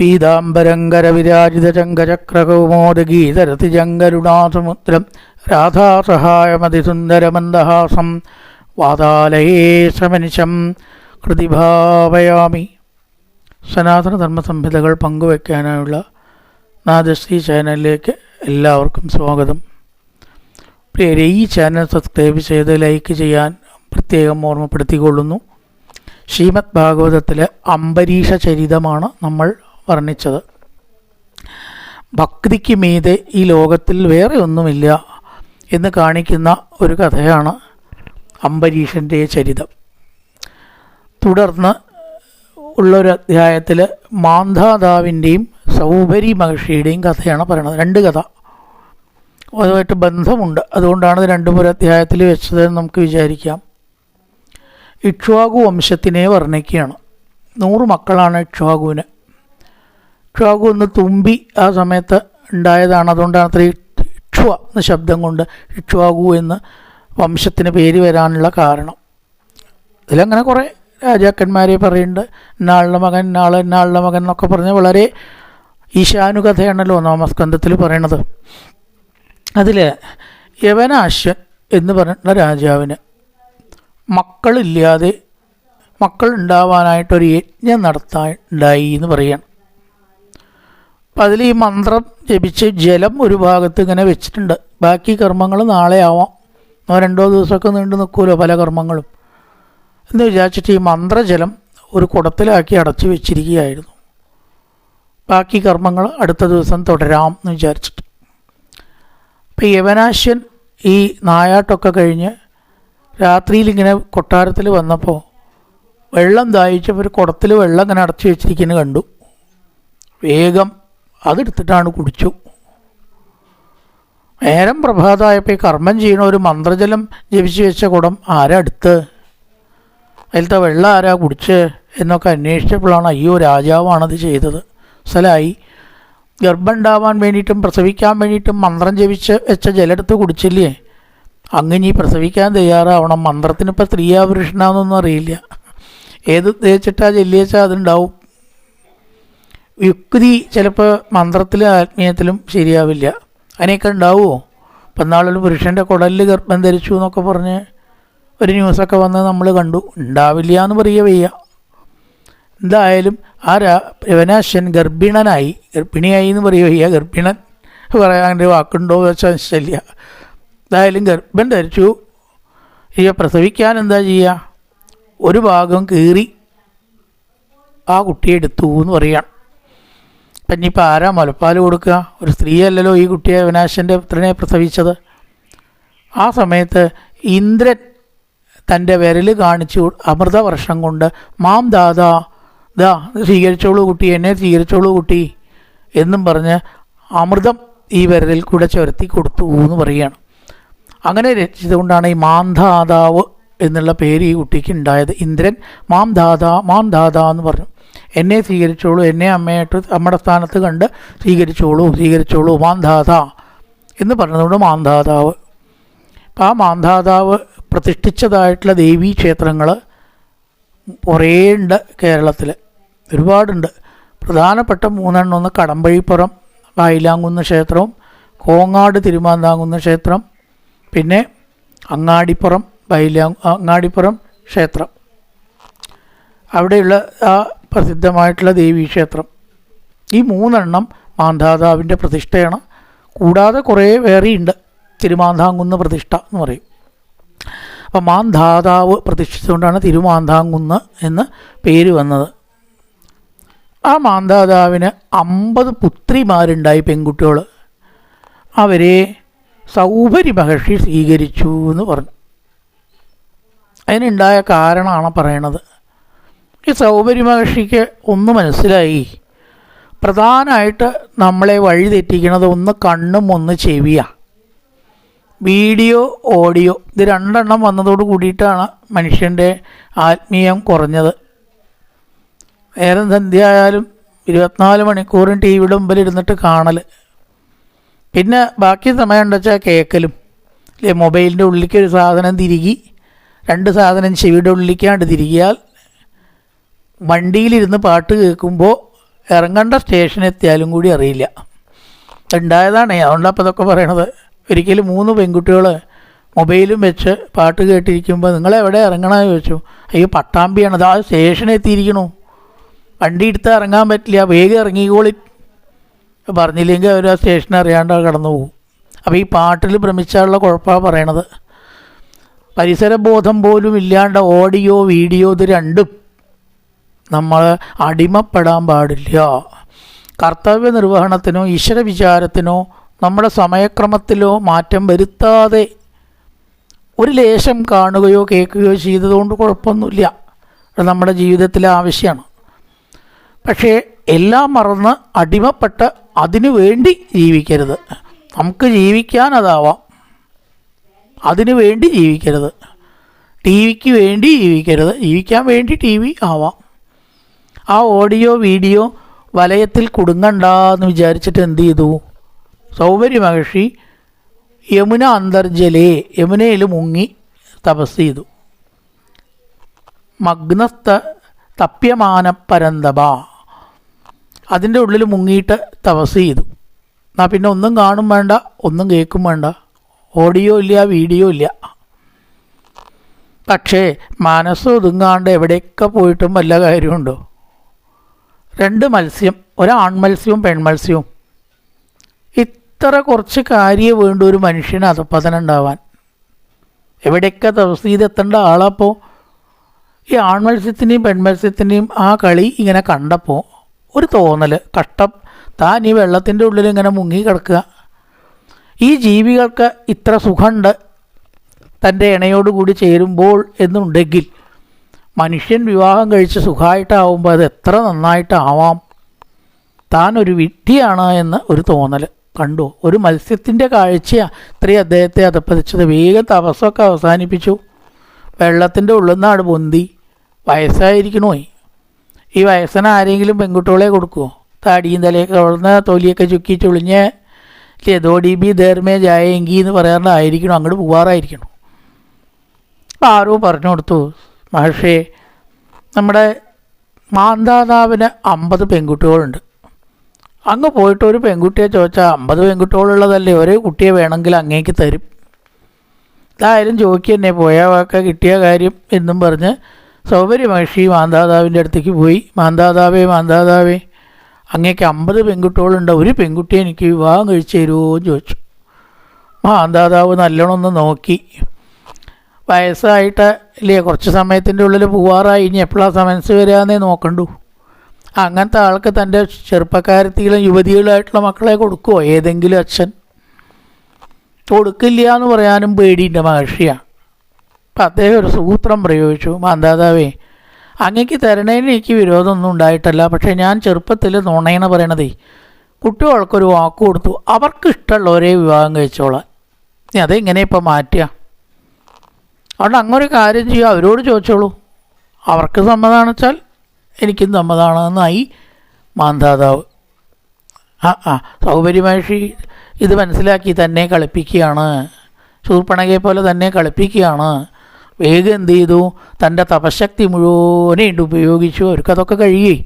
പീതാംബരങ്കരവിരാജിതചങ്കചക്രകൗമോദഗീതരതിജങ്കരുണാസമുദ്രം രാധാസഹായമതിസുന്ദരമന്ദഹാസം വാതാലയേ സമനിശം കൃതിഭാവയാമി. സനാതനധർമ്മ സംഹിതകൾ പങ്കുവയ്ക്കാനായുള്ള നാദശ്രീ ചാനലിലേക്ക് എല്ലാവർക്കും സ്വാഗതം. പ്രിയരെ ഈ ചാനൽ സബ്സ്ക്രൈബ് ചെയ്ത് ലൈക്ക് ചെയ്യാൻ പ്രത്യേകം ഓർമ്മപ്പെടുത്തിക്കൊള്ളുന്നു. ശ്രീമദ് ഭാഗവതത്തിലെ അംബരീഷ ചരിതമാണ് നമ്മൾ വർണിച്ചത്. ഭക്തിക്ക് മീതെ ഈ ലോകത്തിൽ വേറെ ഒന്നുമില്ല എന്ന് കാണിക്കുന്ന ഒരു കഥയാണ് അംബരീഷന്റെ ചരിതം. തുടർന്ന് ഉള്ളൊരു അധ്യായത്തിൽ മാന്ധാതാവിന്റെയും സൗഭരി മഹർഷിയുടെയും കഥയാണ് പറയുന്നത് രണ്ട് കഥ. അതുമായിട്ട് ബന്ധമുണ്ട്. അതുകൊണ്ടാണ് ഇത് രണ്ടും ഒരു അധ്യായത്തിൽ വെച്ചതെന്ന് നമുക്ക് വിചാരിക്കാം. ഇക്ഷ്വാകു വംശത്തിനെ വർണിക്കുകയാണ്. നൂറ് മക്കളാണ് ഇക്ഷ്വാകുവിന്. ഇക്ഷ്വാകു ഒന്ന് തുമ്പി ആ സമയത്ത് ഉണ്ടായതാണ്. അതുകൊണ്ടാണ് അത്ര ഇക്ഷ്വ എന്ന ശബ്ദം കൊണ്ട് ഇക്ഷ്വാകു എന്ന് വംശത്തിന് പേര് വരാനുള്ള കാരണം. ഇതിലങ്ങനെ കുറേ രാജാക്കന്മാരെ പറയുന്നുണ്ട് ഇന്നാളുടെ മകൻ ഇന്നാൾ ഇന്നാളുടെ മകൻ എന്നൊക്കെ പറഞ്ഞ് വളരെ ഈശാനുകഥയാണല്ലോ നാമസ്കന്ധത്തിൽ പറയണത്. അതിൽ യവനാശ്വൻ എന്ന് പറയുന്ന രാജാവിന് മക്കളില്ലാതെ മക്കൾ ഉണ്ടാവാനായിട്ടൊരു യജ്ഞം നടത്താൻ ഉണ്ടായി എന്ന് പറയാണ്. അപ്പം അതിൽ ഈ മന്ത്രം ജപിച്ച് ജലം ഒരു ഭാഗത്ത് ഇങ്ങനെ വെച്ചിട്ടുണ്ട്. ബാക്കി കർമ്മങ്ങൾ നാളെ ആവാം. രണ്ടോ ദിവസമൊക്കെ നീണ്ടു നിൽക്കുമല്ലോ പല കർമ്മങ്ങളും. എന്ന് വിചാരിച്ചിട്ട് ഈ മന്ത്രജലം ഒരു കുടത്തിലാക്കി അടച്ചു വെച്ചിരിക്കുകയായിരുന്നു. ബാക്കി കർമ്മങ്ങൾ അടുത്ത ദിവസം തുടരാം എന്ന് വിചാരിച്ചിട്ട്. അപ്പം യവനാശ്യൻ ഈ നായാട്ടൊക്കെ കഴിഞ്ഞ് രാത്രിയിൽ ഇങ്ങനെ കൊട്ടാരത്തിൽ വന്നപ്പോൾ വെള്ളം ദാഹിച്ചപ്പോൾ ഒരു കുടത്തിൽ വെള്ളം ഇങ്ങനെ അടച്ചു വെച്ചിരിക്കുന്നത് കണ്ടു. വേഗം അതെടുത്തിട്ടാണ് കുടിച്ചു. നേരം പ്രഭാതമായപ്പോൾ കർമ്മം ചെയ്യണ ഒരു മന്ത്രജലം ജപിച്ചു വെച്ച കുടം ആരാ അടുത്ത് അതിലത്തെ വെള്ളം ആരാ കുടിച്ച്? എന്നൊക്കെ അന്വേഷിച്ചപ്പോഴാണ് അയ്യോ രാജാവാണത് ചെയ്തത്. സ്ഥലമായി ഗർഭം ഉണ്ടാവാൻ വേണ്ടിയിട്ടും പ്രസവിക്കാൻ വേണ്ടിയിട്ടും മന്ത്രം ജപിച്ച് വെച്ച ജലെടുത്ത് കുടിച്ചില്ലേ? അങ്ങനെ പ്രസവിക്കാൻ തയ്യാറാവണം. മന്ത്രത്തിനിപ്പോൾ സ്ത്രീയാ പുരുഷനാന്നൊന്നും അറിയില്ല. ഏത് തേച്ചിട്ടാ ചെല്ലിയച്ചാൽ അതുണ്ടാവും. യുക്തി ചിലപ്പോൾ മന്ത്രത്തിലും ആത്മീയത്തിലും ശരിയാവില്ല. അതിനൊക്കെ ഉണ്ടാവുമോ ഇപ്പം നാളൊരു പുരുഷന്റെ കുടലിൽ ഗർഭം ധരിച്ചു എന്നൊക്കെ പറഞ്ഞ് ഒരു ന്യൂസൊക്കെ വന്ന് നമ്മൾ കണ്ടു. ഉണ്ടാവില്ല എന്ന് പറയുക വയ്യ. എന്തായാലും ആ രാ ഗർഭിണനായി. ഗർഭിണിയായി എന്ന് പറയുക വയ്യ. ഗർഭിണൻ പറയാൻ വാക്കുണ്ടോ ശല്യ എന്തായാലും ഗർഭം ധരിച്ചു. ഇവ പ്രസവിക്കാൻ എന്താ ചെയ്യുക ഒരു ഭാഗം കീറി ആ കുട്ടിയെ എടുത്തു എന്ന് പറയുകയാണ് അപ്പം ഇനിയിപ്പോൾ ആരാ മുലപ്പാൽ കൊടുക്കുക ഒരു സ്ത്രീയല്ലല്ലോ ഈ കുട്ടിയെ വിനാശന്റെ പുത്രനെ പ്രസവിച്ചത്. ആ സമയത്ത് ഇന്ദ്രൻ തന്റെ വിരൽ കാണിച്ചു അമൃതവർഷം കൊണ്ട് മാം ദാദാ ദാ സ്വീകരിച്ചോളൂ കുട്ടി എന്നെ സ്വീകരിച്ചോളൂ കുട്ടി എന്നും പറഞ്ഞ് അമൃതം ഈ വിരലിൽ കൂടെ ചുരത്തി കൊടുത്തു എന്ന് പറയുകയാണ്. അങ്ങനെ രചിച്ചതുകൊണ്ടാണ് ഈ മാന്ധാതാവ് എന്നുള്ള പേര് ഈ കുട്ടിക്ക് ഉണ്ടായത്. ഇന്ദ്രൻ മാം ദാദാ മാം ദാദാ എന്ന് പറഞ്ഞു. എന്നെ സ്വീകരിച്ചോളൂ എന്നെ അമ്മയായിട്ട് അമ്മയുടെ സ്ഥാനത്ത് കണ്ട് സ്വീകരിച്ചോളൂ സ്വീകരിച്ചോളൂ മാന്ധാത എന്ന് പറഞ്ഞതുകൊണ്ട് മാന്ധാതാവ്. അപ്പം ആ മാന്ധാതാവ് പ്രതിഷ്ഠിച്ചതായിട്ടുള്ള ദേവീ ക്ഷേത്രങ്ങൾ കുറേ ഉണ്ട് കേരളത്തിൽ ഒരുപാടുണ്ട്. പ്രധാനപ്പെട്ട മൂന്നെണ്ണം ഒന്ന് കടമ്പഴിപ്പുറം വായിലാങ്കുന്ന് ക്ഷേത്രവും കോങ്ങാട് തിരുമാന്താങ്കുന്ന് ക്ഷേത്രം പിന്നെ അങ്ങാടിപ്പുറം വൈലാ അങ്ങാടിപ്പുറം ക്ഷേത്രം. അവിടെയുള്ള ആ പ്രസിദ്ധമായിട്ടുള്ള ദേവീക്ഷേത്രം ഈ മൂന്നെണ്ണം മാന്ധാതാവിന്റെ പ്രതിഷ്ഠയാണ്. കൂടാതെ കുറേ വേറെയുണ്ട്. തിരുമാന്താങ്കുന്ന് പ്രതിഷ്ഠ എന്ന് പറയും. അപ്പം മാന്ധാതാവ് പ്രതിഷ്ഠിച്ചുകൊണ്ടാണ് തിരുമാന്താങ്കുന്ന് എന്ന് പേര് വന്നത്. ആ മാന്ധാതാവിന് അമ്പത് പുത്രിമാരുണ്ടായി പെൺകുട്ടികൾ അവരെ സൗഭരി മഹർഷി സ്വീകരിച്ചു എന്ന് പറഞ്ഞു. അതിനുണ്ടായ കാരണമാണ് പറയണത്. ഈ സൗഭരി മഹർഷിക്ക് ഒന്ന് മനസ്സിലായി. പ്രധാനമായിട്ട് നമ്മളെ വഴി തെറ്റിക്കുന്നത് ഒന്ന് കണ്ണും ഒന്ന് ചെവിയാണ് വീഡിയോ ഓഡിയോ ഇത് രണ്ടെണ്ണം വന്നതോട് കൂടിയിട്ടാണ് മനുഷ്യന്റെ ആത്മീയം കുറഞ്ഞത്. നേരം സന്ധ്യ ആയാലും ഇരുപത്തിനാല് മണിക്കൂറും ടി വിയുടെ മുമ്പിൽ ഇരുന്നിട്ട് കാണൽ പിന്നെ ബാക്കി സമയം വെച്ചാൽ കേൾക്കലും അല്ലെ മൊബൈലിന്റെ ഉള്ളിലേക്ക് ഒരു സാധനം തിരികി രണ്ട് സാധനം ചെവിയുടെ ഉള്ളിലേക്കാണ്ട് തിരികിയാൽ വണ്ടിയിലിരുന്ന് പാട്ട് കേൾക്കുമ്പോൾ ഇറങ്ങേണ്ട സ്റ്റേഷനെത്തിയാലും കൂടി അറിയില്ല. ഉണ്ടായതാണ് അതുകൊണ്ടാണ് അപ്പോൾ ഇതൊക്കെ പറയണത്. ഒരിക്കലും മൂന്ന് പെൺകുട്ടികൾ മൊബൈലും വെച്ച് പാട്ട് കേട്ടിരിക്കുമ്പോൾ നിങ്ങൾ നിങ്ങളെവിടെ ഇറങ്ങണമെന്ന് ചോദിച്ചു. അയ്യോ പട്ടാമ്പിയാണ്. ആ സ്റ്റേഷൻ എത്തിയിരിക്കണു. വണ്ടി എടുത്ത് ഇറങ്ങാൻ പറ്റില്ല. വേഗം ഇറങ്ങിക്കോളി. പറഞ്ഞില്ലെങ്കിൽ അവർ ആ സ്റ്റേഷൻ അറിയാണ്ട് കടന്നു പോകും. അപ്പോൾ ഈ പാട്ടിൽ ഭ്രമിച്ചാലുള്ള കുഴപ്പമാണ് പറയണത്. പരിസരബോധം പോലും ഇല്ലാണ്ട് ഓഡിയോ വീഡിയോ ഇത് രണ്ടും നമ്മൾ അടിമപ്പെടാൻ പാടില്ല. കർത്തവ്യ നിർവഹണത്തിനോ ഈശ്വര വിചാരത്തിനോ നമ്മുടെ സമയക്രമത്തിലോ മാറ്റം വരുത്താതെ ഒരു ലേശം കാണുകയോ കേൾക്കുകയോ ചെയ്തതുകൊണ്ട് കുഴപ്പമൊന്നുമില്ല. അത് നമ്മുടെ ജീവിതത്തിലെ ആവശ്യമാണ്. പക്ഷേ എല്ലാം മറന്ന് അടിമപ്പെട്ട് അതിനു വേണ്ടി ജീവിക്കരുത്. നമുക്ക് ജീവിക്കാൻ അതാവാം. അതിനു വേണ്ടി ജീവിക്കരുത്. ടി വിക്ക് വേണ്ടി ജീവിക്കരുത്. ജീവിക്കാൻ വേണ്ടി ടി വി ആവാം. ആ ഓഡിയോ വീഡിയോ വലയത്തിൽ കുടുങ്ങണ്ട എന്ന് വിചാരിച്ചിട്ട് എന്ത് ചെയ്തു? സൗകര്യ മഹർഷി യമുന അന്തർജലേ യമുനയിൽ മുങ്ങി തപസ് ചെയ്തു. മഗ്നസ്ഥ തപ്യമാന പരന്തപ. അതിന്റെ ഉള്ളിൽ മുങ്ങിയിട്ട് തപസ് ചെയ്തു. എന്നാൽ പിന്നെ ഒന്നും കാണും വേണ്ട ഒന്നും കേൾക്കും വേണ്ട. ഓഡിയോ ഇല്ല വീഡിയോ ഇല്ല. പക്ഷേ മനസ്സ് ഒതുങ്ങാണ്ട് എവിടെയൊക്കെ പോയിട്ടും വല്ല കാര്യമുണ്ടോ? രണ്ട് മത്സ്യം ഒരു പെൺ പെൺമത്സ്യവും. ഇത്ര കുറച്ച് കാര്യം വേണ്ട ഒരു മനുഷ്യന് അധപ്പതനം ഉണ്ടാവാൻ. എവിടെയൊക്കെ തവസീതെത്തേണ്ട ആളപ്പോൾ ഈ ആൺമത്സ്യത്തിന്റെയും പെൺമത്സ്യത്തിന്റെയും ആ കളി ഇങ്ങനെ കണ്ടപ്പോൾ ഒരു തോന്നൽ കഷ്ടം. താൻ ഈ വെള്ളത്തിന്റെ ഉള്ളിൽ ഇങ്ങനെ മുങ്ങി കിടക്കുക. ഈ ജീവികൾക്ക് ഇത്ര സുഖമുണ്ട്. തന്റെ ഇണയോടുകൂടി ചേരുമ്പോൾ എന്നുണ്ടെങ്കിൽ മനുഷ്യൻ വിവാഹം കഴിച്ച് സുഖമായിട്ടാവുമ്പോൾ അത് എത്ര നന്നായിട്ടാവാം. താൻ ഒരു വിഡ്ഢിയാണ് എന്ന് ഒരു തോന്നൽ കണ്ടു. ഒരു മത്സ്യത്തിന്റെ കാഴ്ചയാണ് ഇത്രയും അദ്ദേഹത്തെ അതപ്പതിച്ചത് വേഗം തപസ്സൊക്കെ അവസാനിപ്പിച്ചു. വെള്ളത്തിന്റെ ഉള്ളിൽ നിന്നാണ് പൊന്തി വയസ്സായിരിക്കണോയി ഈ വയസ്സിന് ആരെങ്കിലും പെൺകുട്ടികളെ കൊടുക്കുമോ താടിയും തലയൊക്കെ വളർന്ന് തൊലിയൊക്കെ ചുക്കി ചുളിഞ്ഞ് ലതോടി ബി ധേർമേ ജായെങ്കി എന്ന് പറയാറുണ്ടായിരിക്കണം. അങ്ങോട്ട് പോവാറായിരിക്കണം. ആരോ പറഞ്ഞു കൊടുത്തു. മഹർഷേ നമ്മുടെ മാന്താതാവിന് അമ്പത് പെൺകുട്ടികളുണ്ട്. അങ്ങ് പോയിട്ട് ഒരു പെൺകുട്ടിയെ ചോദിച്ചാൽ അമ്പത് പെൺകുട്ടികളുള്ളതല്ലേ? ഒരേ കുട്ടിയെ വേണമെങ്കിൽ അങ്ങേക്ക് തരും. ഇതായാലും ചോദിക്കുക തന്നെ പോയ വാക്ക കിട്ടിയ കാര്യം എന്നും പറഞ്ഞ് സൗകര്യ മഹർഷി മാന്താതാവിന്റെ അടുത്തേക്ക് പോയി. മാന്താതാവേ മാന്താതാവേ അങ്ങേക്ക് അമ്പത് പെൺകുട്ടികളുണ്ട്. ഒരു പെൺകുട്ടിയെ എനിക്ക് വിവാഹം കഴിച്ചു തരുമോ എന്ന് ചോദിച്ചു. മാന്താതാവ് നല്ലോണം ഒന്ന് നോക്കി. വയസ്സായിട്ട് ഇല്ലേ കുറച്ച് സമയത്തിന്റെ ഉള്ളിൽ പോവാറായി. ഇനി എപ്പോഴാണ് സമൻസ് വരാമെന്നേ നോക്കണ്ടു. അങ്ങനത്തെ ആൾക്ക് തന്റെ ചെറുപ്പക്കാരത്തികളും യുവതികളായിട്ടുള്ള മക്കളെ കൊടുക്കുമോ ഏതെങ്കിലും അച്ഛൻ. കൊടുക്കില്ല എന്ന് പറയാനും പേടിയുണ്ട് മഹർഷിയാണ് അപ്പം അദ്ദേഹം ഒരു സൂത്രം പ്രയോഗിച്ചു. മാന്താതാവേ അങ്ങക്ക് തരണേന് എനിക്ക് വിരോധമൊന്നും ഉണ്ടായിട്ടല്ല. പക്ഷേ ഞാൻ ചെറുപ്പത്തിൽ നുണയെന്ന് പറയണതേ കുട്ടികൾക്കൊരു വാക്ക് കൊടുത്തു. അവർക്ക് ഇഷ്ടമുള്ളവരെ വിവാഹം കഴിച്ചോളാം അതെങ്ങനെ ഇപ്പം മാറ്റുക? അതുകൊണ്ട് അങ്ങനൊരു കാര്യം ചെയ്യുക. അവരോട് ചോദിച്ചോളൂ. അവർക്ക് സമ്മതമാണെന്ന് വെച്ചാൽ എനിക്കും സമ്മതമാണെന്നായി മാന്താതാവ് ആ ആ. സൗകര്യമഹർഷി ഇത് മനസ്സിലാക്കി തന്നെ കളിപ്പിക്കുകയാണ്. ശൂർപ്പണകയെ പോലെ തന്നെ കളിപ്പിക്കുകയാണ്. വേഗം എന്ത് ചെയ്തു? തന്റെ തപശക്തി മുഴുവനായിട്ട് ഉപയോഗിച്ചു. അവർക്കതൊക്കെ കഴിയേ.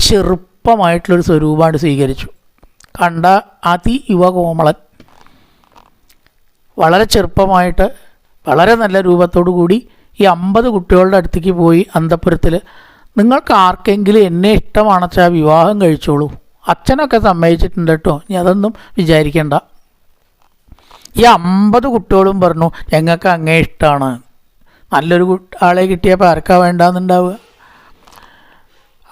ചെറുപ്പമായിട്ടുള്ളൊരു സ്വരൂപമാണ് സ്വീകരിച്ചു. കണ്ട അതി യുവകോമളൻ വളരെ ചെറുപ്പമായിട്ട് വളരെ നല്ല രൂപത്തോടു കൂടി ഈ അമ്പത് കുട്ടികളുടെ അടുത്തേക്ക് പോയി അന്തപുരത്തിൽ നിങ്ങൾക്ക് ആർക്കെങ്കിലും എന്നെ ഇഷ്ടമാണച്ചാൽ വിവാഹം കഴിച്ചോളൂ. അച്ഛനൊക്കെ സമ്മതിച്ചിട്ടുണ്ട് കേട്ടോ. ഇനി അതൊന്നും വിചാരിക്കേണ്ട. ഈ അമ്പത് കുട്ടികളും പറഞ്ഞു ഞങ്ങൾക്ക് അങ്ങേ ഇഷ്ടമാണ് നല്ലൊരു ആളെ കിട്ടിയപ്പോൾ ആർക്കാ വേണ്ടാന്നുണ്ടാവുക?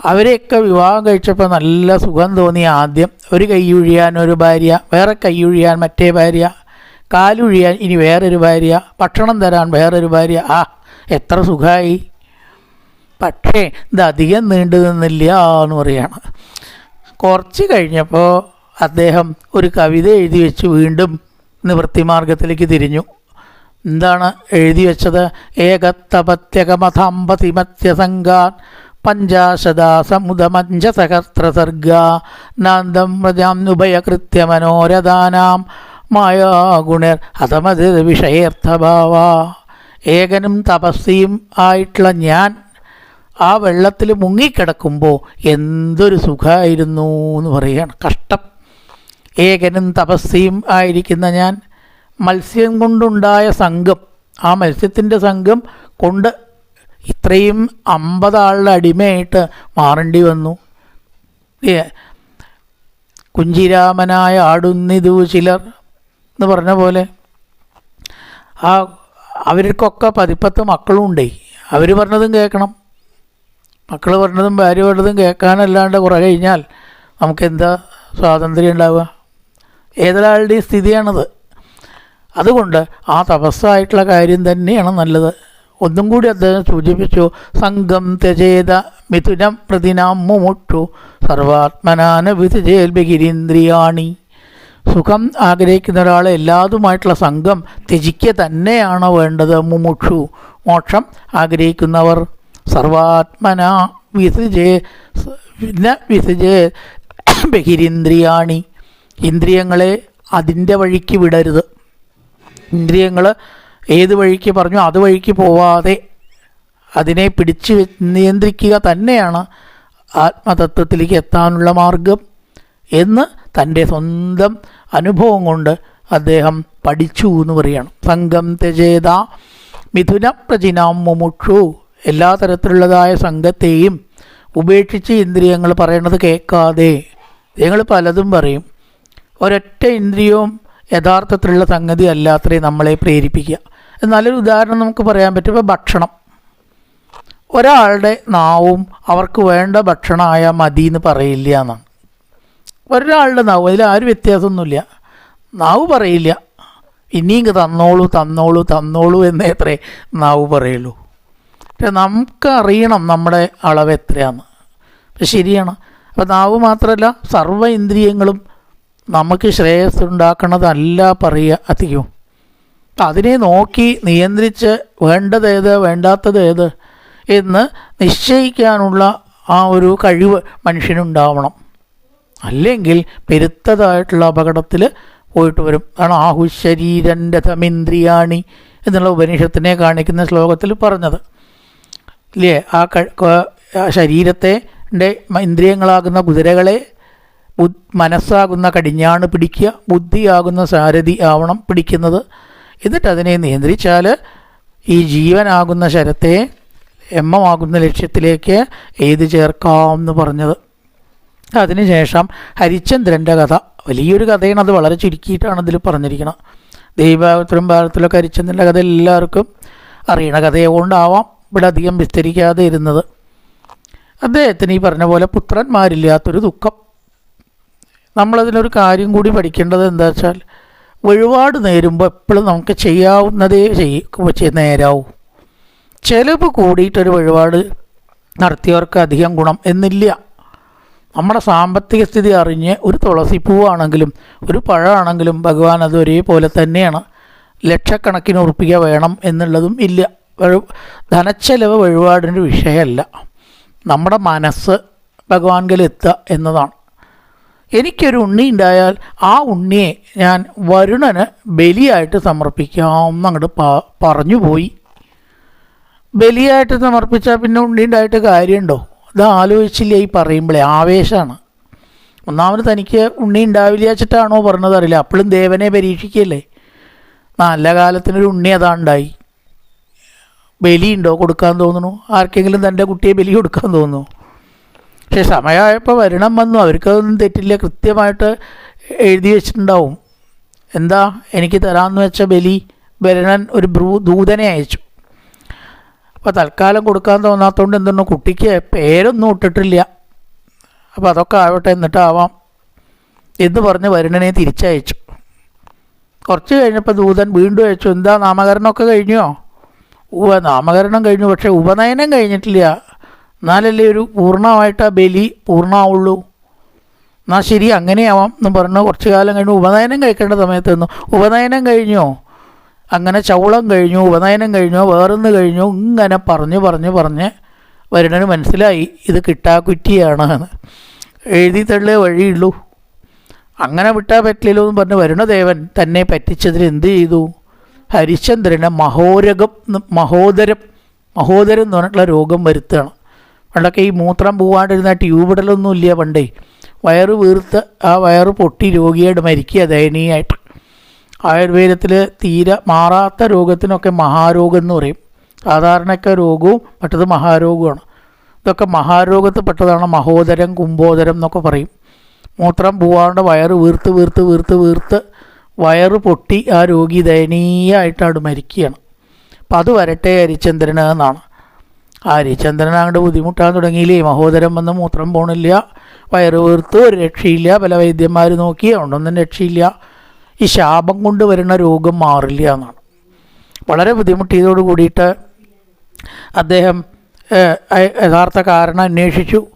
അവരെയൊക്കെ വിവാഹം കഴിച്ചപ്പോൾ നല്ല സുഖം തോന്നി ആദ്യം. ഒരു കൈയൊഴിയാൻ ഒരു ഭാര്യ വേറെ കൈയൊഴിയാൻ മറ്റേ ഭാര്യ. കാലൊഴിയാൻ ഇനി വേറൊരു ഭാര്യ ഭക്ഷണം തരാൻ വേറൊരു ഭാര്യ. ആ എത്ര സുഖമായി പക്ഷേ ഇത് അധികം നീണ്ടു നിന്നില്ല എന്ന് പറയാണ്. കുറച്ച് കഴിഞ്ഞപ്പോൾ അദ്ദേഹം ഒരു കവിത എഴുതി വെച്ച് വീണ്ടും നിവൃത്തിമാർഗത്തിലേക്ക് തിരിഞ്ഞു. എന്താണ് എഴുതി വെച്ചത്? ഏകത്തപത്യകമഥമ്പതിമത്യസംഗാൻ പഞ്ചാശദാസമുദമഞ്ചസഹസ്രസർഗ നാന്തം പ്രജാനുഭയകൃത്യ മനോരഥാനാം മായാഗുണിർ. ഹതമത് വിഷയർത്ഥഭാവ. ഏകനും തപസ്സിയും ആയിട്ടുള്ള ഞാൻ ആ വെള്ളത്തിൽ മുങ്ങിക്കിടക്കുമ്പോൾ എന്തൊരു സുഖമായിരുന്നു എന്ന് പറയുകയാണ്. കഷ്ടം. ഏകനും തപസ്സിയും ആയിരിക്കുന്ന ഞാൻ മത്സ്യം കൊണ്ടുണ്ടായ സംഘം ആ മത്സ്യത്തിന്റെ സംഘം കൊണ്ട് ഇത്രയും അമ്പതാളുടെ അടിമയായിട്ട് മാറേണ്ടി വന്നു. കുഞ്ചിരാമനായ ആടുന്നിതു ചിലർ എന്ന് പറഞ്ഞ പോലെ ആ അവർക്കൊക്കെ പതിപ്പത്ത് മക്കളും ഉണ്ടേ. അവർ പറഞ്ഞതും കേൾക്കണം. മക്കൾ പറഞ്ഞതും ഭാര്യ പറഞ്ഞതും കേൾക്കാനല്ലാണ്ട് കുറേ കഴിഞ്ഞാൽ നമുക്കെന്താ സ്വാതന്ത്ര്യം ഉണ്ടാവുക? ഏതൊരാളുടെയും സ്ഥിതിയാണത്? അതുകൊണ്ട് ആ തപസ്സായിട്ടുള്ള കാര്യം തന്നെയാണ് നല്ലത്. ഒന്നും കൂടി അദ്ദേഹം സൂചിപ്പിച്ചു സംഘം ത്യജേത മിഥുനം പ്രതിനാം മുമുട്ടു സർവാത്മനാന വിധിജേൽബിരിന്ദ്രിയാണി സുഖം ആഗ്രഹിക്കുന്ന ഒരാളെ എല്ലാതുമായിട്ടുള്ള സംഘം ത്യജിക്കുക തന്നെയാണ് വേണ്ടത് മുമുക്ഷു? മോക്ഷം ആഗ്രഹിക്കുന്നവർ. സർവാത്മന വിസൃജേ വിസൃജേ ബഹിരിന്ദ്രിയാണി. ഇന്ദ്രിയങ്ങളെ അതിന്റെ വഴിക്ക് വിടരുത്. ഇന്ദ്രിയങ്ങൾ ഏത് വഴിക്ക് പറഞ്ഞു അത് വഴിക്ക് പോവാതെ അതിനെ പിടിച്ച് നിയന്ത്രിക്കുക തന്നെയാണ് ആത്മതത്വത്തിലേക്ക് എത്താനുള്ള മാർഗം എന്ന് തന്റെ സ്വന്തം അനുഭവം കൊണ്ട് അദ്ദേഹം പഠിച്ചു എന്ന് പറയണം. സംഘം തെജേത മിഥുന പ്രചിനാം മുമുക്ഷു. എല്ലാ തരത്തിലുള്ളതായ സംഘത്തെയും ഉപേക്ഷിച്ച് ഇന്ദ്രിയങ്ങൾ പറയണത് കേൾക്കാതെ നിങ്ങൾ പലതും പറയും. ഒരൊറ്റ ഇന്ദ്രിയവും യഥാർത്ഥത്തിലുള്ള സംഗതി അല്ലാത്രേ നമ്മളെ പ്രേരിപ്പിക്കുക. നല്ലൊരു ഉദാഹരണം നമുക്ക് പറയാൻ പറ്റും. ഇപ്പോൾ ഭക്ഷണം. ഒരാളുടെ നാവും അവർക്ക് വേണ്ട ഭക്ഷണമായ മതി എന്ന് പറയില്ല എന്നാണ്. ഒരാളുടെ നാവ് അതിൽ ആരും വ്യത്യാസമൊന്നുമില്ല. നാവ് പറയില്ല. ഇനിയും തന്നോളൂ തന്നോളൂ തന്നോളൂ എന്നേ അത്രേ നാവ് പറയുള്ളൂ. പക്ഷെ നമുക്കറിയണം നമ്മുടെ അളവ് എത്രയാണ് അപ്പം ശരിയാണ്. അപ്പോൾ നാവ് മാത്രമല്ല സർവ ഇന്ദ്രിയങ്ങളും നമുക്ക് ശ്രേയസ് ഉണ്ടാക്കണതല്ല പറയുക അധികവും. അതിനെ നോക്കി നിയന്ത്രിച്ച് വേണ്ടതേത് വേണ്ടാത്തത് ഏത് എന്ന് നിശ്ചയിക്കാനുള്ള ആ ഒരു കഴിവ് മനുഷ്യനുണ്ടാവണം. അല്ലെങ്കിൽ പെരുത്തതായിട്ടുള്ള അപകടത്തിൽ പോയിട്ട് വരും. അതാണ് ആഹുശരീരന്റെ തമിന്ദ്രിയാണി എന്നുള്ള ഉപനിഷത്തിനെ കാണിക്കുന്ന ശ്ലോകത്തിൽ പറഞ്ഞത്. ഇല്ലേ? ആ ശരീരത്തെ ഇന്ദ്രിയങ്ങളാകുന്ന കുതിരകളെ മനസ്സാകുന്ന കടിഞ്ഞാണ് പിടിക്കുക ബുദ്ധിയാകുന്ന സാരഥി ആവണം പിടിക്കുന്നത്. എന്നിട്ട് അതിനെ നിയന്ത്രിച്ചാൽ ഈ ജീവനാകുന്ന ശരത്തെ എമ്മമാകുന്ന ലക്ഷ്യത്തിലേക്ക് എഴുതി ചേർക്കാം എന്ന് പറഞ്ഞത്. അതിനുശേഷം ഹരിചന്ദ്രന്റെ കഥ. വലിയൊരു കഥയാണ് അത്. വളരെ ചുരുക്കിയിട്ടാണ് ഇതിൽ പറഞ്ഞിരിക്കുന്നത് ദൈവത്തിലും ഭാഗത്തിലൊക്കെ ഹരിചന്ദ്രന്റെ കഥ എല്ലാവർക്കും അറിയണ കഥയുകൊണ്ടാവാം ഇവിടെ അധികം വിസ്തരിക്കാതെ ഇരുന്നത്. അദ്ദേഹത്തിന് ഈ പറഞ്ഞ പോലെ പുത്രന്മാരില്ലാത്തൊരു ദുഃഖം. നമ്മളതിനൊരു കാര്യം കൂടി പഠിക്കേണ്ടത് എന്താ വെച്ചാൽ വഴിപാട് നേരുമ്പോൾ എപ്പോഴും നമുക്ക് ചെയ്യാവുന്നതേ ചെയ്യ നേരാവും. ചിലവ് കൂടിയിട്ടൊരു വഴിപാട് നടത്തിയവർക്ക് അധികം ഗുണം എന്നില്ല. നമ്മുടെ സാമ്പത്തിക സ്ഥിതി അറിഞ്ഞ് ഒരു തുളസിപ്പൂവാണെങ്കിലും ഒരു പഴമാണെങ്കിലും ഭഗവാൻ അത് ഒരേപോലെ തന്നെയാണ്. ലക്ഷക്കണക്കിന് ഉറപ്പിക വേണം എന്നുള്ളതും ഇല്ല. ധനച്ചെലവ് വഴിപാടിന്റെ വിഷയമല്ല. നമ്മുടെ മനസ്സ് ഭഗവാൻകിൽ എത്തുക എന്നതാണ്. എനിക്കൊരു ഉണ്ണി ഉണ്ടായാൽ ആ ഉണ്ണിയെ ഞാൻ വരുണന് ബലിയായിട്ട് സമർപ്പിക്കാം അങ്ങോട്ട് പറഞ്ഞു പോയി ബലിയായിട്ട് സമർപ്പിച്ചാൽ പിന്നെ ഉണ്ണി ഉണ്ടായിട്ട് കാര്യമുണ്ടോ? ഇത് ആലോചിച്ചില്ല ഈ പറയുമ്പോഴേ ആവേശമാണ് ഒന്നാമത് തനിക്ക് ഉണ്ണി ഉണ്ടാവില്ല വെച്ചിട്ടാണോ പറഞ്ഞത് അറിയില്ല. അപ്പോഴും ദേവനെ പരീക്ഷിക്കല്ലേ. നല്ല കാലത്തിനൊരു ഉണ്ണി അതാ ഉണ്ടായി ബലിയുണ്ടോ കൊടുക്കാൻ തോന്നുന്നു? ആർക്കെങ്കിലും തന്റെ കുട്ടിയെ ബലി കൊടുക്കാൻ തോന്നുന്നു? പക്ഷെ സമയമായപ്പോൾ വരണം വന്നു. അവർക്കതൊന്നും തെറ്റില്ല. കൃത്യമായിട്ട് എഴുതി വെച്ചിട്ടുണ്ടാവും. എന്താ? എനിക്ക് തരാമെന്ന് വെച്ച ബലി വരണൻ ഒരു ബ്രൂ ദൂതനെ അയച്ചു. അപ്പോൾ തൽക്കാലം കൊടുക്കാൻ തോന്നാത്തതുകൊണ്ട് എന്തുണ്ടോ കുട്ടിക്ക് പേരൊന്നും ഇട്ടിട്ടില്ല. അപ്പോൾ അതൊക്കെ ആവട്ടെ എന്നിട്ടാവാം. എന്ന് പറഞ്ഞ് വരുണനെ തിരിച്ചയച്ചു. കുറച്ച് കഴിഞ്ഞപ്പോൾ ദൂതൻ വീണ്ടും അയച്ചു എന്താ നാമകരണമൊക്കെ കഴിഞ്ഞോ? ഉവ നാമകരണം കഴിഞ്ഞു പക്ഷേ ഉപനയനം കഴിഞ്ഞിട്ടില്ല. എന്നാലല്ലേ ഒരു പൂർണമായിട്ട് ആ ബലി പൂർണമാവുള്ളൂ. എന്നാൽ ശരി അങ്ങനെയാവാം എന്ന് പറഞ്ഞു കുറച്ച് കാലം കഴിഞ്ഞു ഉപനയനം കഴിക്കേണ്ട സമയത്ത് നിന്നു. ഉപനയനം കഴിഞ്ഞോ? അങ്ങനെ ചൗളം കഴിഞ്ഞു ഉപനയനം കഴിഞ്ഞു വേറൊന്ന് കഴിഞ്ഞു ഇങ്ങനെ പറഞ്ഞ് പറഞ്ഞ് പറഞ്ഞ് വരുണന് മനസ്സിലായി ഇത് കിട്ടാക്കുറ്റിയാണ് എന്ന്. എഴുതി തള്ളേ വഴിയുള്ളൂ. അങ്ങനെ വിട്ടാൽ പറ്റില്ലല്ലോ എന്ന് പറഞ്ഞ് വരുണദേവൻ തന്നെ പറ്റിച്ചതിന് എന്ത് ചെയ്തു? ഹരിശ്ചന്ദ്രന് മഹോരകം മഹോദരം മഹോദരം എന്ന് പറഞ്ഞിട്ടുള്ള രോഗം വരുത്തുകയാണ്. പണ്ടൊക്കെ ഈ മൂത്രം പോവാണ്ടിരുന്ന ട്യൂബിടലൊന്നും ഇല്ല പണ്ടേ. വയറ് വീർത്ത് ആ വയറ് പൊട്ടി രോഗിയായിട്ട് മരിക്കുക ദയനീയമായിട്ട്. ആയുർവേദത്തിൽ തീരെ മാറാത്ത രോഗത്തിനൊക്കെ മഹാരോഗം എന്ന് പറയും. സാധാരണക്കെ രോഗവും മറ്റത് മഹാരോഗമാണ് ഇതൊക്കെ മഹാരോഗത്തിൽ പെട്ടതാണ്. മഹോദരം കുംഭോദരം എന്നൊക്കെ പറയും. മൂത്രം പോവാണ്ട് വയറ് വീർത്ത് വീർത്ത് വീർത്ത് വീർത്ത് വയറ് പൊട്ടി ആ രോഗി ദയനീയമായിട്ടാണ് മരിക്കുകയാണ്. അപ്പം അത് വരട്ടെ ഹരിചന്ദ്രന് എന്നാണ്. ആ ഹരിചന്ദ്രൻ അങ്ങോട്ട് ബുദ്ധിമുട്ടാൻ തുടങ്ങിയില്ലേ? മഹോദരം വന്ന് മൂത്രം പോണില്ല വയറ് വീർത്ത് ഒരു രക്ഷയില്ല. പല വൈദ്യന്മാർ നോക്കി അതുകൊണ്ടൊന്നും രക്ഷയില്ല. ഈ ശാപം കൊണ്ട് വരുന്ന രോഗം മാറില്ല എന്നാണ്. വളരെ ബുദ്ധിമുട്ടിയതോട് കൂടിയിട്ട് അദ്ദേഹം യഥാർത്ഥ കാരണം അന്വേഷിച്ചു.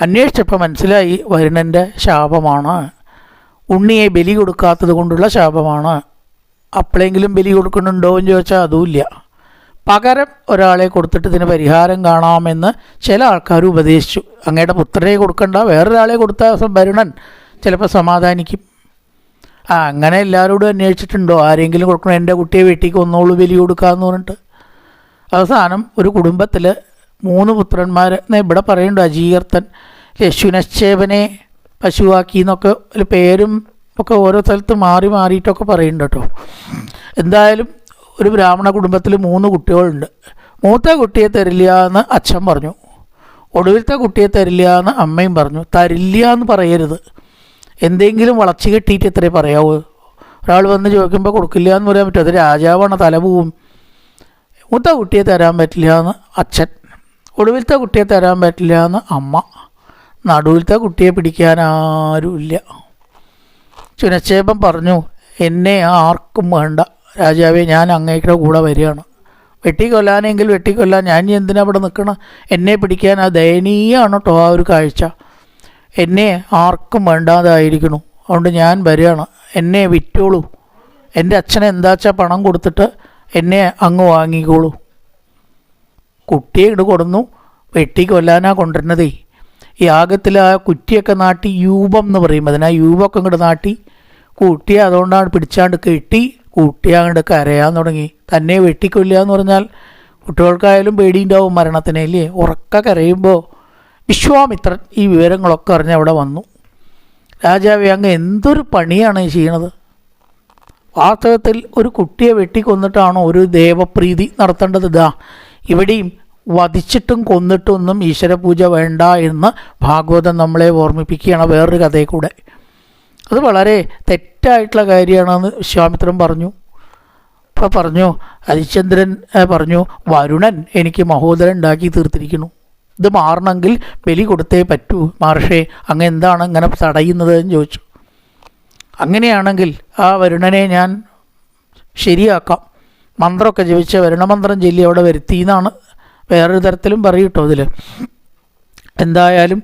അന്വേഷിച്ചപ്പോൾ മനസ്സിലായി വരുണന്റെ ശാപമാണ്. ഉണ്ണിയെ ബലി കൊടുക്കാത്തത് കൊണ്ടുള്ള ശാപമാണ്. അപ്പോഴെങ്കിലും ബലി കൊടുക്കുന്നുണ്ടോ എന്ന് ചോദിച്ചാൽ അതുമില്ല. പകരം ഒരാളെ കൊടുത്തിട്ട് ഇതിന് പരിഹാരം കാണാമെന്ന് ചില ആൾക്കാർ ഉപദേശിച്ചു. അങ്ങയുടെ പുത്രനെ കൊടുക്കണ്ട വേറൊരാളെ കൊടുത്താൽ വരുണൻ ചിലപ്പോൾ സമാധാനിക്കും. ആ അങ്ങനെ എല്ലാവരോടും അന്വേഷിച്ചിട്ടുണ്ടോ? ആരെങ്കിലും കൊടുക്കണം? എന്റെ കുട്ടിയെ വീട്ടിലേക്ക് ഒന്നോളൂ ബലി കൊടുക്കാമെന്ന് പറഞ്ഞിട്ട്. അവസാനം ഒരു കുടുംബത്തിൽ മൂന്ന് പുത്രന്മാർ ഇവിടെ പറയുന്നുണ്ട് അജീകർത്തൻ യശുനശ്ചേപനെ പശുവാക്കി എന്നൊക്കെ പേരും ഒക്കെ ഓരോ സ്ഥലത്ത് മാറി മാറിയിട്ടൊക്കെ പറയുന്നുണ്ട് കേട്ടോ. എന്തായാലും ഒരു ബ്രാഹ്മണ കുടുംബത്തിൽ മൂന്ന് കുട്ടികളുണ്ട്. മൂത്ത കുട്ടിയെ തരില്ല എന്ന് അച്ഛൻ പറഞ്ഞു. ഒടുവിലത്തെ കുട്ടിയെ തരില്ല എന്ന് അമ്മയും പറഞ്ഞു. തരില്ല എന്ന് പറയരുത്. എന്തെങ്കിലും വളച്ചു കെട്ടിയിട്ട് ഇത്രേ പറയാവൂ? ഒരാൾ വന്ന് ചോദിക്കുമ്പോൾ കൊടുക്കില്ല എന്ന് പറയാൻ പറ്റും. അത് രാജാവാണ് തല പോവും. മൂത്ത കുട്ടിയെ തരാൻ പറ്റില്ല എന്ന് അച്ഛൻ. ഒടുവിലത്തെ കുട്ടിയെ തരാൻ പറ്റില്ല എന്ന് അമ്മ. നടുവിലത്തെ കുട്ടിയെ പിടിക്കാൻ ആരുമില്ല. ചുനച്ചേപം പറഞ്ഞു എന്നെ ആർക്കും വേണ്ട. രാജാവേ ഞാൻ അങ്ങേക്കുടെ കൂടെ വരികയാണ്. വെട്ടിക്കൊല്ലാനെങ്കിൽ വെട്ടിക്കൊല്ലാൻ ഞാൻ എന്തിനാ ഇവിടെ നിൽക്കണം എന്നെ പിടിക്കാൻ ആ ദയനീയമാണ് കേട്ടോ ആ ഒരു കാഴ്ച? എന്നെ ആർക്കും വേണ്ടാതായിരിക്കണു അതുകൊണ്ട് ഞാൻ വരികയാണ്. എന്നെ വിറ്റോളൂ. എന്റെ അച്ഛൻ എന്താച്ചാ പണം കൊടുത്തിട്ട് എന്നെ അങ്ങ് വാങ്ങിക്കോളൂ. കുട്ടിയെ ഇട് കൊടുന്നു വെട്ടി കൊല്ലാനാ കൊണ്ടുവരുന്നതേ. യാഗത്തിൽ ആ കുറ്റിയൊക്കെ നാട്ടി യൂപം എന്ന് പറയും. അതിനാ യൂപമൊക്കെ ഇങ്ങോട്ട് നാട്ടി. കുട്ടിയെ അതുകൊണ്ടാണ് പിടിച്ചാണ്ട് കെട്ടി കുട്ടി അങ്ങോട്ട് കരയാൻ തുടങ്ങി. തന്നെ വെട്ടിക്കൊല്ലുക എന്ന് പറഞ്ഞാൽ കുട്ടികൾക്കായാലും പേടിയുണ്ടാവും മരണത്തിന് അല്ലേ ഉറക്ക കരയുമ്പോൾ വിശ്വാമിത്രൻ ഈ വിവരങ്ങളൊക്കെ അറിഞ്ഞ് അവിടെ വന്നു. രാജാവ് അങ്ങ് എന്തൊരു പണിയാണ് ചെയ്യണത്? വാസ്തവത്തിൽ ഒരു കുട്ടിയെ വെട്ടിക്കൊന്നിട്ടാണോ ഒരു ദേവപ്രീതി നടത്തേണ്ടത്? ഇതാ ഇവിടെയും വധിച്ചിട്ടും കൊന്നിട്ടൊന്നും ഈശ്വരപൂജ വേണ്ട എന്ന് ഭാഗവതം നമ്മളെ ഓർമ്മിപ്പിക്കുകയാണ് വേറൊരു കഥയിൽ കൂടെ അത് വളരെ തെറ്റായിട്ടുള്ള കാര്യമാണെന്ന് വിശ്വാമിത്രൻ പറഞ്ഞു. അപ്പോൾ പറഞ്ഞു ഹരിചന്ദ്രൻ പറഞ്ഞു വരുണൻ എനിക്ക് മഹോദരൻ ഉണ്ടാക്കി തീർത്തിരിക്കുന്നു. ഇത് മാറണമെങ്കിൽ ബലി കൊടുത്തേ പറ്റൂ. മഹർഷേ അങ്ങ് എന്താണ് ഇങ്ങനെ തടയുന്നത് എന്ന് ചോദിച്ചു. അങ്ങനെയാണെങ്കിൽ ആ വരുണനെ ഞാൻ ശരിയാക്കാം. മന്ത്രമൊക്കെ ജപിച്ച വരുണമന്ത്രം ചൊല്ലി അവിടെ വരുത്തി എന്നാണ് വേറൊരു തരത്തിലും പറയും കേട്ടോ അതിൽ എന്തായാലും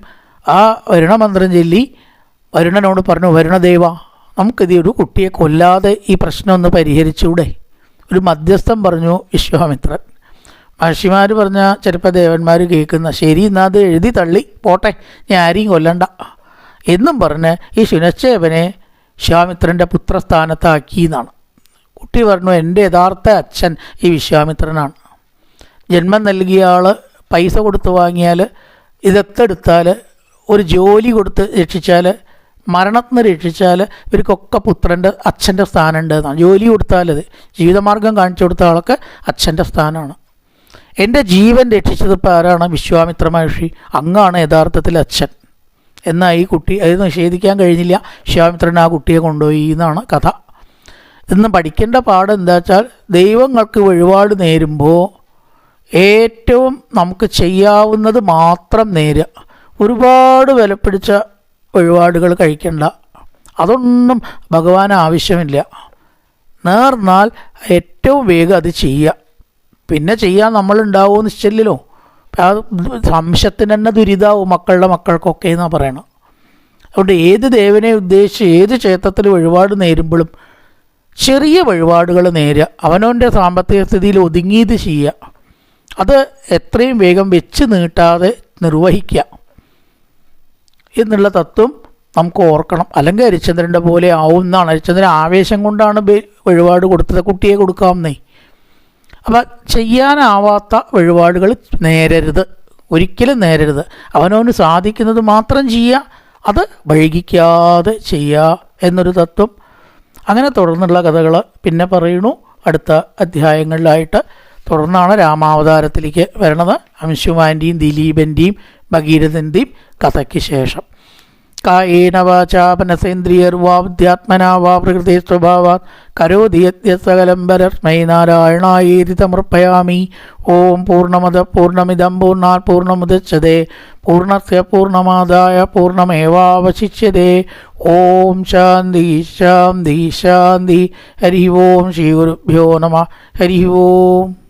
ആ വരുണമന്ത്രം ചൊല്ലി വരുണനോട് പറഞ്ഞു വരുണദേവ നമുക്കിത് ഒരു കുട്ടിയെ കൊല്ലാതെ ഈ പ്രശ്നം ഒന്ന് പരിഹരിച്ചൂടെ? ഒരു മധ്യസ്ഥം പറഞ്ഞു വിശ്വാമിത്രൻ. മഹർഷിമാർ പറഞ്ഞ ചിലപ്പോൾ ദേവന്മാർ കേൾക്കുന്ന ശരി എന്നാൽ അത് എഴുതി തള്ളി പോട്ടെ ഞാൻ ആരെയും കൊല്ലണ്ട. എന്നും പറഞ്ഞ് ഈ ശുനശ്ചേവനെ വിശ്വാമിത്രന്റെ പുത്രസ്ഥാനത്താക്കി എന്നാണ്. കുട്ടി പറഞ്ഞു എന്റെ യഥാർത്ഥ അച്ഛൻ ഈ വിശ്വാമിത്രനാണ്. ജന്മം നൽകിയ ആൾ പൈസ കൊടുത്ത് വാങ്ങിയാൽ ഇതെത്തെടുത്താൽ ഒരു ജോലി കൊടുത്ത് രക്ഷിച്ചാൽ മരണത്തിന് രക്ഷിച്ചാൽ ഇവർക്കൊക്കെ പുത്രന്റെ അച്ഛന്റെ സ്ഥാനമുണ്ട് എന്നാണ്. ജോലി കൊടുത്താലത് ജീവിതമാർഗം കാണിച്ചു കൊടുത്ത ആളൊക്കെ അച്ഛന്റെ സ്ഥാനമാണ്. എന്റെ ജീവൻ രക്ഷിച്ചത് ഇപ്പോൾ ആരാണ്? വിശ്വാമിത്ര മഹർഷി അങ്ങാണ് യഥാർത്ഥത്തിൽ അച്ഛൻ. എന്നാൽ ഈ കുട്ടി അത് നിഷേധിക്കാൻ കഴിഞ്ഞില്ല. വിശ്വാമിത്രൻ ആ കുട്ടിയെ കൊണ്ടുപോയി എന്നാണ് കഥ. ഇന്ന് പഠിക്കേണ്ട പാഠം എന്താ വെച്ചാൽ ദൈവങ്ങൾക്ക് വഴിപാട് നേരുമ്പോൾ ഏറ്റവും നമുക്ക് ചെയ്യാവുന്നത് മാത്രം നേരുക. ഒരുപാട് വിലപ്പിടിച്ച വഴിപാടുകൾ കഴിക്കണ്ട. അതൊന്നും ഭഗവാൻ ആവശ്യമില്ല. നേർന്നാൽ ഏറ്റവും വേഗം അത് ചെയ്യുക. പിന്നെ ചെയ്യാൻ നമ്മളുണ്ടാവുമോ നിശ്ചയില്ലല്ലോ സംശയത്തിന് തന്നെ ദുരിതാവും മക്കളുടെ മക്കൾക്കൊക്കെ എന്നാണ് പറയണം. അതുകൊണ്ട് ഏത് ദേവനെ ഉദ്ദേശിച്ച് ഏത് ക്ഷേത്രത്തിൽ വഴിപാട് നേരുമ്പോഴും ചെറിയ വഴിപാടുകൾ നേരുക. അവനവന്റെ സാമ്പത്തിക സ്ഥിതിയിൽ ഒതുങ്ങിയത് ചെയ്യുക. അത് എത്രയും വേഗം വെച്ച് നീട്ടാതെ നിർവഹിക്കുക. എന്നുള്ള തത്വം നമുക്ക് ഓർക്കണം. അല്ലെങ്കിൽ ഹരിചന്ദ്രന്റെ പോലെ ആവും എന്നാണ് ആവേശം കൊണ്ടാണ് വഴിപാട് കൊടുത്തത്. കുട്ടിയെ കൊടുക്കാമെന്നേ. അപ്പം ചെയ്യാനാവാത്ത വഴിപാടുകൾ നേരരുത്. ഒരിക്കലും നേരരുത്. അവനവന് സാധിക്കുന്നത് മാത്രം ചെയ്യുക അത് വൈകിക്കാതെ ചെയ്യുക എന്നൊരു തത്വം. അങ്ങനെ തുടർന്നുള്ള കഥകൾ പിന്നെ പറയണു അടുത്ത അധ്യായങ്ങളിലായിട്ട് തുടർന്നാണ് രാമാവതാരത്തിലേക്ക് വരണത്. അംശുമാന്റെയും ദിലീപന്റെയും ഭഗീരഥന്റെയും കഥയ്ക്ക് ശേഷം. കായേന വാചാ മനസേന്ദ്രിയർവാ ബുദ്ധ്യാത്മനാ വാ പ്രകൃതി സ്വഭാവാത് കരോതി യദ്യസകലം പരസ്മൈ നാരായണായേതി സമർപ്പയാമി ഓം പൂർണമത പൂർണമിതം പൂർണാൽ പൂർണമുദച്ഛതേ പൂർണസ്യ പൂർണമാദായ പൂർണമേവാവശിഷ്യതേ ഓം ശാന്തി ശാന്തി ശാന്തി. ഹരി ഓം ശ്രീ ഗുരുഭ്യോ നമ. ഹരി ഓം.